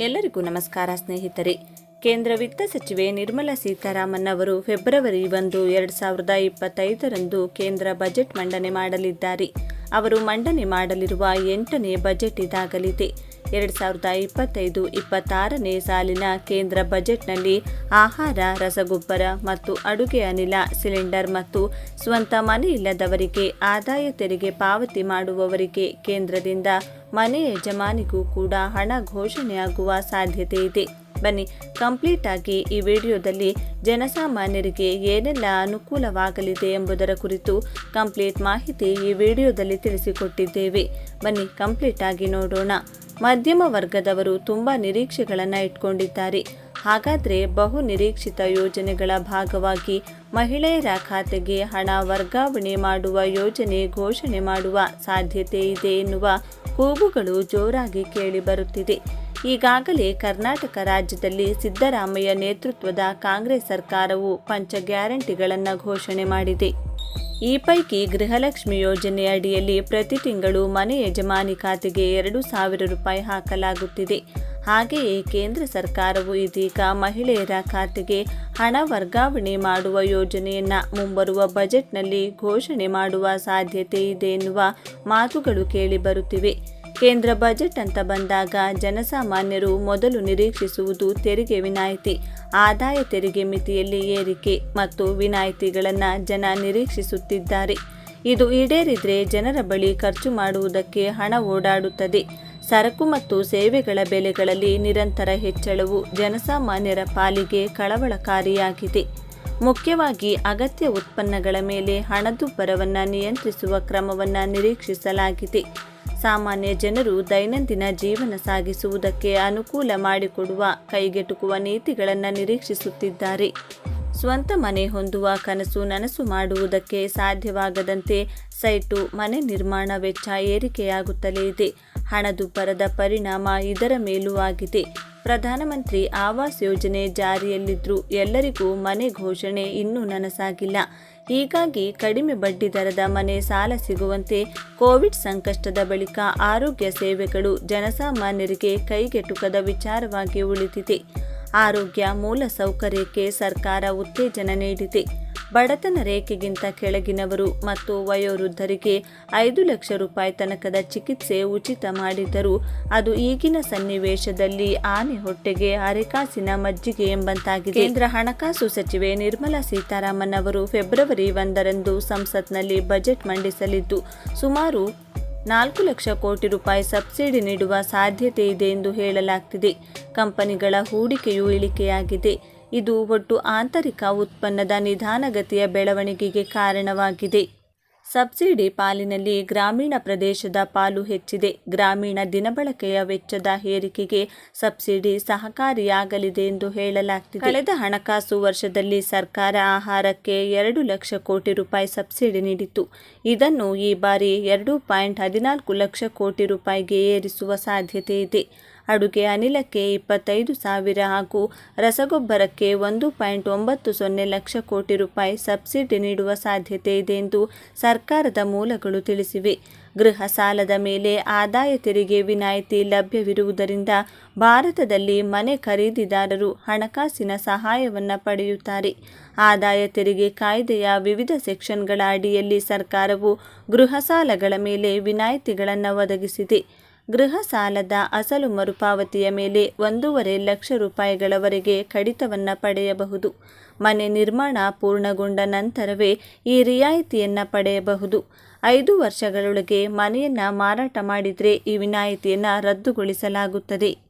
ಎಲ್ಲರಿಗೂ ನಮಸ್ಕಾರ ಸ್ನೇಹಿತರೆ. ಕೇಂದ್ರ ವಿತ್ತ ಸಚಿವೆ ನಿರ್ಮಲಾ ಸೀತಾರಾಮನ್ ಅವರು ಫೆಬ್ರವರಿ ಒಂದು, ಎರಡು ಸಾವಿರದ ಇಪ್ಪತ್ತೈದರಂದು ಕೇಂದ್ರ ಬಜೆಟ್ ಮಂಡನೆ ಮಾಡಲಿದ್ದಾರೆ. ಅವರು ಮಂಡನೆ ಮಾಡಲಿರುವ ಎಂಟನೇ ಬಜೆಟ್ ಇದಾಗಲಿದೆ. ಎರಡು ಸಾವಿರದ ಇಪ್ಪತ್ತೈದು ಇಪ್ಪತ್ತಾರನೇ ಸಾಲಿನ ಕೇಂದ್ರ ಬಜೆಟ್ನಲ್ಲಿ ಆಹಾರ, ರಸಗೊಬ್ಬರ ಮತ್ತು ಅಡುಗೆ ಅನಿಲ, ಸಿಲಿಂಡರ್ ಮತ್ತು ಸ್ವಂತ ಮನೆ ಇಲ್ಲದವರಿಗೆ ಆದಾಯ ತೆರಿಗೆ ಪಾವತಿ ಮಾಡುವವರಿಗೆ ಕೇಂದ್ರದಿಂದ ಮನೆ ಯಜಮಾನಿಗೂ ಕೂಡ ಹಣ ಘೋಷಣೆಯಾಗುವ ಸಾಧ್ಯತೆ ಇದೆ. ಬನ್ನಿ. ಕಂಪ್ಲೀಟ್ ಆಗಿ ಈ ವಿಡಿಯೋದಲ್ಲಿ ಜನಸಾಮಾನ್ಯರಿಗೆ ಏನೆಲ್ಲ ಅನುಕೂಲವಾಗಲಿದೆ ಎಂಬುದರ ಕುರಿತು ಕಂಪ್ಲೀಟ್ ಮಾಹಿತಿ ಈ ವಿಡಿಯೋದಲ್ಲಿ ತಿಳಿಸಿಕೊಟ್ಟಿದ್ದೇವೆ. ಬನ್ನಿ, ಕಂಪ್ಲೀಟ್ ಆಗಿ ನೋಡೋಣ. ಮಧ್ಯಮ ವರ್ಗದವರು ತುಂಬ ನಿರೀಕ್ಷೆಗಳನ್ನು ಇಟ್ಕೊಂಡಿದ್ದಾರೆ. ಹಾಗಾದರೆ ಬಹು ನಿರೀಕ್ಷಿತ ಯೋಜನೆಗಳ ಭಾಗವಾಗಿ ಮಹಿಳೆಯರ ಖಾತೆಗೆ ಹಣ ವರ್ಗಾವಣೆ ಮಾಡುವ ಯೋಜನೆ ಘೋಷಣೆ ಮಾಡುವ ಸಾಧ್ಯತೆ ಇದೆ ಎನ್ನುವ ಕೂಗುಗಳು ಜೋರಾಗಿ ಕೇಳಿಬರುತ್ತಿದೆ ಈಗಾಗಲೇ ಕರ್ನಾಟಕ ರಾಜ್ಯದಲ್ಲಿ ಸಿದ್ದರಾಮಯ್ಯ ನೇತೃತ್ವದ ಕಾಂಗ್ರೆಸ್ ಸರ್ಕಾರವು ಪಂಚ ಗ್ಯಾರಂಟಿಗಳನ್ನು ಘೋಷಣೆ ಮಾಡಿದೆ. ಈ ಪೈಕಿ ಗೃಹಲಕ್ಷ್ಮಿ ಯೋಜನೆ ಅಡಿಯಲ್ಲಿ ಪ್ರತಿ ತಿಂಗಳು ಮನೆ ಯಜಮಾನಿ ಖಾತೆಗೆ ಎರಡು ಸಾವಿರ ರೂಪಾಯಿ ಹಾಕಲಾಗುತ್ತಿದೆ. ಹಾಗೆಯೇ ಕೇಂದ್ರ ಸರ್ಕಾರವು ಇದೀಗ ಮಹಿಳೆಯರ ಖಾತೆಗೆ ಹಣ ವರ್ಗಾವಣೆ ಮಾಡುವ ಯೋಜನೆಯನ್ನು ಮುಂಬರುವ ಬಜೆಟ್ನಲ್ಲಿ ಘೋಷಣೆ ಮಾಡುವ ಸಾಧ್ಯತೆ ಇದೆ ಎನ್ನುವ ಮಾತುಗಳು ಕೇಳಿಬರುತ್ತಿವೆ ಕೇಂದ್ರ ಬಜೆಟ್ ಅಂತ ಬಂದಾಗ ಜನಸಾಮಾನ್ಯರು ಮೊದಲು ನಿರೀಕ್ಷಿಸುವುದು ತೆರಿಗೆ ವಿನಾಯಿತಿ, ಆದಾಯ ತೆರಿಗೆ ಮಿತಿಯಲ್ಲಿ ಏರಿಕೆ ಮತ್ತು ವಿನಾಯಿತಿಗಳನ್ನು ಜನ ನಿರೀಕ್ಷಿಸುತ್ತಿದ್ದಾರೆ. ಇದು ಈಡೇರಿದ್ರೆ ಜನರ ಬಳಿ ಖರ್ಚು ಮಾಡುವುದಕ್ಕೆ ಹಣ ಓಡಾಡುತ್ತದೆ. ಸರಕು ಮತ್ತು ಸೇವೆಗಳ ಬೆಲೆಗಳಲ್ಲಿ ನಿರಂತರ ಹೆಚ್ಚಳವು ಜನಸಾಮಾನ್ಯರ ಪಾಲಿಗೆ ಕಳವಳಕಾರಿಯಾಗಿದೆ. ಮುಖ್ಯವಾಗಿ ಅಗತ್ಯ ಉತ್ಪನ್ನಗಳ ಮೇಲೆ ಹಣದುಬ್ಬರವನ್ನು ನಿಯಂತ್ರಿಸುವ ಕ್ರಮವನ್ನು ನಿರೀಕ್ಷಿಸಲಾಗಿದೆ. ಸಾಮಾನ್ಯ ಜನರು ದೈನಂದಿನ ಜೀವನ ಸಾಗಿಸುವುದಕ್ಕೆ ಅನುಕೂಲ ಮಾಡಿಕೊಡುವ, ಕೈಗೆಟುಕುವ ನೀತಿಗಳನ್ನು ನಿರೀಕ್ಷಿಸುತ್ತಿದ್ದಾರೆ. ಸ್ವಂತ ಮನೆ ಹೊಂದುವ ಕನಸು ನನಸು ಮಾಡುವುದಕ್ಕೆ ಸಾಧ್ಯವಾಗದಂತೆ ಸೈಟು ಮನೆ ನಿರ್ಮಾಣ ವೆಚ್ಚ ಏರಿಕೆಯಾಗುತ್ತಲೇ ಇದೆ. ಹಣದುಬ್ಬರದ ಪರಿಣಾಮ ಇದರ ಮೇಲೂ ಆಗಿದೆ. ಪ್ರಧಾನಮಂತ್ರಿ ಆವಾಸ್ ಯೋಜನೆ ಜಾರಿಯಲ್ಲಿದ್ದರೂ ಎಲ್ಲರಿಗೂ ಮನೆ ಘೋಷಣೆ ಇನ್ನೂ ನನಸಾಗಿಲ್ಲ. ಹೀಗಾಗಿ ಕಡಿಮೆ ಬಡ್ಡಿ ದರದ ಮನೆ ಸಾಲ ಸಿಗುವಂತೆ ಕೋವಿಡ್ ಸಂಕಷ್ಟದ ಬಳಿಕ ಆರೋಗ್ಯ ಸೇವೆಗಳು ಜನಸಾಮಾನ್ಯರಿಗೆ ಕೈಗೆಟುಕದ ವಿಚಾರವಾಗಿ ಉಳಿದಿದೆ. ಆರೋಗ್ಯ ಮೂಲ ಸೌಕರ್ಯಕ್ಕೆ ಸರ್ಕಾರ ಉತ್ತೇಜನ ನೀಡಿದೆ. ಬಡತನ ರೇಖೆಗಿಂತ ಕೆಳಗಿನವರು ಮತ್ತು ವಯೋವೃದ್ಧರಿಗೆ ಐದು ಲಕ್ಷ ರೂಪಾಯಿ ತನಕದ ಚಿಕಿತ್ಸೆ ಉಚಿತ ಮಾಡಿದ್ದರೂ. ಅದು ಈಗಿನ ಸನ್ನಿವೇಶದಲ್ಲಿ ಆನೆ ಹೊಟ್ಟೆಗೆ ಅರೆಕಾಸಿನ ಮಜ್ಜಿಗೆ ಎಂಬಂತಾಗಿದೆ. ಕೇಂದ್ರ ಹಣಕಾಸು ಸಚಿವೆ ನಿರ್ಮಲಾ ಸೀತಾರಾಮನ್ ಅವರು ಫೆಬ್ರವರಿ ಒಂದರಂದು ಸಂಸತ್ನಲ್ಲಿ ಬಜೆಟ್ ಮಂಡಿಸಲಿದ್ದು, ಸುಮಾರು ನಾಲ್ಕು ಲಕ್ಷ ಕೋಟಿ ರೂಪಾಯಿ ಸಬ್ಸಿಡಿ ನೀಡುವ ಸಾಧ್ಯತೆ ಇದೆ ಎಂದು ಹೇಳಲಾಗ್ತಿದೆ. ಕಂಪನಿಗಳ ಹೂಡಿಕೆಯೂ ಇಳಿಕೆಯಾಗಿದೆ. ಇದು ಒಟ್ಟು ಆಂತರಿಕ ಉತ್ಪನ್ನದ ನಿಧಾನಗತಿಯ ಬೆಳವಣಿಗೆಗೆ ಕಾರಣವಾಗಿದೆ. ಸಬ್ಸಿಡಿ ಪಾಲಿನಲ್ಲಿ ಗ್ರಾಮೀಣ ಪ್ರದೇಶದ ಪಾಲು ಹೆಚ್ಚಿದೆ. ಗ್ರಾಮೀಣ ದಿನಬಳಕೆಯ ವೆಚ್ಚದ ಏರಿಕೆಗೆ ಸಬ್ಸಿಡಿ ಸಹಕಾರಿಯಾಗಲಿದೆ ಎಂದು ಹೇಳಲಾಗ್ತಿದೆ. ಕಳೆದ ಹಣಕಾಸು ವರ್ಷದಲ್ಲಿ ಸರ್ಕಾರ ಆಹಾರಕ್ಕೆ ಎರಡು ಲಕ್ಷ ಕೋಟಿ ರೂಪಾಯಿ ಸಬ್ಸಿಡಿ ನೀಡಿತು ಇದನ್ನು ಈ ಬಾರಿ ಎರಡು ಪಾಯಿಂಟ್ ಹದಿನಾಲ್ಕು ಲಕ್ಷ ಕೋಟಿ ರೂಪಾಯಿಗೆ ಏರಿಸುವ ಸಾಧ್ಯತೆ ಇದೆ. ಅಡುಗೆ ಅನಿಲಕ್ಕೆ ಇಪ್ಪತ್ತೈದು ಸಾವಿರ ಹಾಗೂ ರಸಗೊಬ್ಬರಕ್ಕೆ ಒಂದು ಪಾಯಿಂಟ್ ಒಂಬತ್ತು ಸೊನ್ನೆ ಲಕ್ಷ ಕೋಟಿ ರೂಪಾಯಿ ಸಬ್ಸಿಡಿ ನೀಡುವ ಸಾಧ್ಯತೆ ಇದೆ ಎಂದು ಸರ್ಕಾರದ ಮೂಲಗಳು ತಿಳಿಸಿವೆ. ಗೃಹ ಸಾಲದ ಮೇಲೆ ಆದಾಯ ತೆರಿಗೆ ವಿನಾಯಿತಿ ಲಭ್ಯವಿರುವುದರಿಂದ ಭಾರತದಲ್ಲಿ ಮನೆ ಖರೀದಿದಾರರು ಹಣಕಾಸಿನ ಸಹಾಯವನ್ನು ಪಡೆಯುತ್ತಾರೆ. ಆದಾಯ ತೆರಿಗೆ ಕಾಯ್ದೆಯ ವಿವಿಧ ಸೆಕ್ಷನ್ಗಳ ಅಡಿಯಲ್ಲಿ ಸರ್ಕಾರವು ಗೃಹ ಸಾಲಗಳ ಮೇಲೆ ವಿನಾಯಿತಿಗಳನ್ನು ಒದಗಿಸಿದೆ. ಗೃಹ ಸಾಲದ ಅಸಲು ಮರುಪಾವತಿಯ ಮೇಲೆ ಒಂದೂವರೆ ಲಕ್ಷ ರೂಪಾಯಿಗಳವರೆಗೆ ಕಡಿತವನ್ನು ಪಡೆಯಬಹುದು. ಮನೆ ನಿರ್ಮಾಣ ಪೂರ್ಣಗೊಂಡ ನಂತರವೇ ಈ ರಿಯಾಯಿತಿಯನ್ನು ಪಡೆಯಬಹುದು. ಐದು ವರ್ಷಗಳೊಳಗೆ ಮನೆಯನ್ನು ಮಾರಾಟ ಮಾಡಿದರೆ ಈ ವಿನಾಯಿತಿಯನ್ನು ರದ್ದುಗೊಳಿಸಲಾಗುತ್ತದೆ.